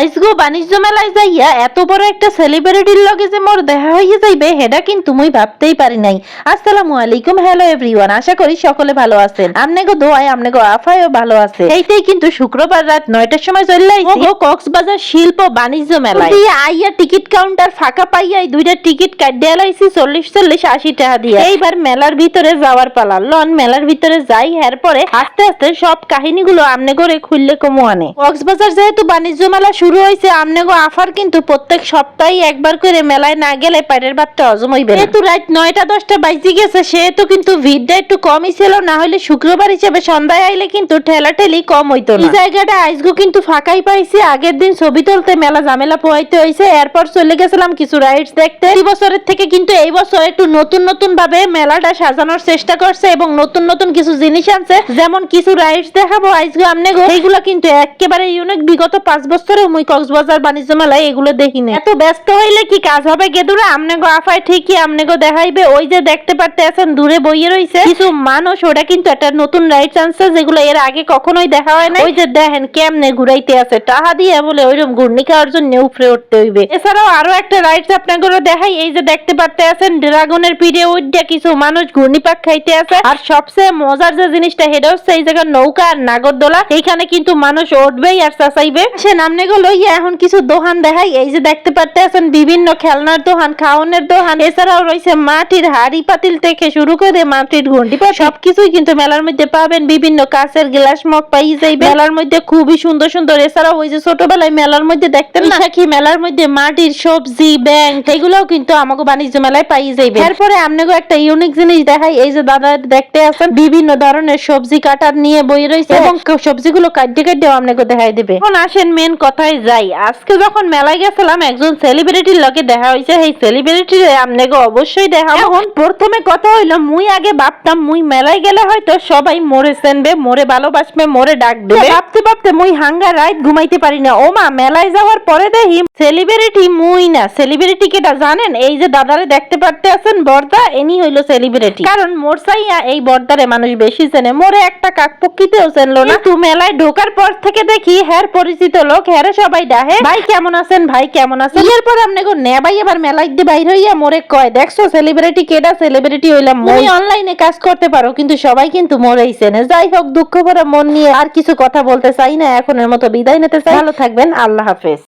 আইসগো বাণিজ্য মেলায় যাইয়া এত বড় একটা সেলিব্রিটির লগে যে মোর দেখা হইয়া যাইবে হেডা কিন্তু মুই ভাবতেই পারি নাই। আসসালামু আলাইকুম হ্যালো এভরিওয়ান আশা করি সকলে ভালো আছেন। আমনে গো দোয়ায় আমনে গো আফায়ও ভালো আছে। এইটাই কিন্তু শুক্রবার রাত নয়টার সময় চলে আইছি। ও কক্সবাজার শিল্প বাণিজ্য মেলায়। দিয়ে আইয়া টিকিট কাউন্টার ফাঁকা পাইয়া এই দুইটা টিকিট কাটিয়ে লাইছি চল্লিশ চল্লিশ আশি টাকা দিয়ে। এইবার মেলার ভিতরে যাওয়ার পালা। লন মেলার ভিতরে যাই এর পরে আস্তে আস্তে সব কাহিনীগুলো আমনে করে খুললে কমু আনে। কক্সবাজার যেহেতু বাণিজ্য মেলা শুরু হয়েছে আমনে গো আফার কিন্তু প্রত্যেক সপ্তাহে একবার করে মেলায় না গেলে পায়ের ভাতটা হজম হইবে। যেহেতু রাত নয়টা দশটা বাজে গেছে সেহেতু কিন্তু ভিড়টা একটু কমই ছিল না হলে শুক্রবার হিসেবে সন্ধ্যায় আইলে কিন্তু ঠেলা ঠেলি কম হইতো না। এই জায়গাটা আইসগো কিন্তু ফাঁকাই পাইছি আগের দিন ছবি তুলতে মেলা ঝামেলা পোহাইতে হয়েছে এরপর চলে গেছিলাম কিছু রাইডস দেখতে। এই বছরের থেকে কিন্তু এই বছর একটু নতুন নতুন ভাবে মেলাটা সাজানোর চেষ্টা করছে এবং নতুন নতুন কিছু জিনিস আনছে যেমন কিছু রাইডস দেখাবো আইসগো আমনে গো এইগুলো কিন্তু একেবারে ইউনিক বিগত পাঁচ বছরে মুই কক্সবাজার বাণিজ্য মেলায় এগুলো দেখিনি এত ব্যস্ত হইলে কি কাজ হবে গেদুরা আমনে গো আফায় ঠিকই আমনে গো দেখাইবে। ওই যে দেখতে পারতে আছেন দূরে বইয়ে রইছে। কিছু মানুষ ওটা কিন্তু একটা নতুন রাইডস আনছে যেগুলো এর আগে কখনোই দেখা হয় না ওই যে দেখেন কেমনে ঘুরাইতে আছে। টাহা দিয়ে বলে ওইরকম ঘূর্ণি খাওয়ার জন্য উপরে উঠতে হইবে। এছাড়াও আরও একটা রাইডস আপনাদের দেখাই। এই যে দেখতে পারতে আছেন ড্রাগনের পিঠে উঠে কিছু মানুষ ঘূর্ণি পাক খাইতে আছে। আর সবচেয়ে মজার যে জিনিসটা সেটা হচ্ছে এই জায়গায় নৌকা আর নাগরদোলা। এইখানে কিন্তু মানুষ উঠবেই আর চাচাইবে। সে নামনে গো লইয়া এখন কিছু দোকান দেখাই। এই যে দেখতে পারতে আছেন বিভিন্ন খেলনার দোকান খাওয়ানোর দোকান এছাড়াও রয়েছে মাটির হাড়ি পাতিল থেকে শুরু করে মাটির ঘন্টি সবকিছুই কিন্তু মেলার মধ্যে পাবেন। বিভিন্ন কাঁচের গ্লাস মগ পাই যাইবে মেলার মধ্যে খুবই সুন্দর সুন্দর। এছাড়াও ওই যে ছোটবেলায় মেলার মধ্যে দেখতেন না? কি মেলার মধ্যে মাটির সবজি ব্যাংক এগুলোও কিন্তু আমাকে বাণিজ্য মেলায় পাই যাইবে এরপরে আপনাকে একটা ইউনিক জিনিস দেখাই। এই যে দাদা দেখতে আছেন বিভিন্ন ধরনের সবজি কাটার নিয়ে বই রয়েছে। এবং সবজিগুলো কাটতে কাটতেও আপনাকে দেখাই দেবে। এখন আসেন মেন কথায় যাই। আজকে যখন মেলায় গেছিলাম একজন সেলিব্রিটির লগে দেখা হয়েছে সেই সেলিব্রিটির আপনাকে অবশ্যই দেখা এখন প্রথমে কথা হইল মুই আগে ভাবতাম মুই মেলায় গেলে হয়তো সবাই মোরে চেনবে মোরে ভালোবাসবে মোরে ডাক দেবে। ভাবতে ভাবতে মুই হাঙ্গা রাইত ঘুমাইতে পারি না। ও মা মেলায় যাওয়ার পরে দেখি সেলিব্রিটি মুই না। সেলিব্রিটি কেটা জানেন? এই যে দাদারে দেখতে পারতে আছেন বর্দা এনি হইল সেলিব্রিটি কারণ মোর চাইয়া এই বর্দারে মানুষ বেশি চেনে। মোরে একটা কাকপক্ষিতেও চেনলো না। কিন্তু মেলায় ঢোকার পর থেকে দেখি হ্যার পরিচিত লোক হ্যারে সবাই ডাহে ভাই কেমন আছেন? ভাই কেমন আছেন? এরপর আপনাকে গো নে ভাই এবার মেলায় দিয়ে বাইর হইয়া মোরে কয় দেখছ সেলিব্রিটি কেডা? সেলিব্রিটি হইলাম মই। অনলাইনে কাজ করতে পারো কিন্তু সবাই কিন্তু মোরেই চেনে যাই হোক দুঃখ ভরা মন নিয়ে আর কিছু কথা বলতে চাই না এখনের মতো বিদায় নিতে চাই। ভালো থাকবেন আল্লাহ হাফেজ।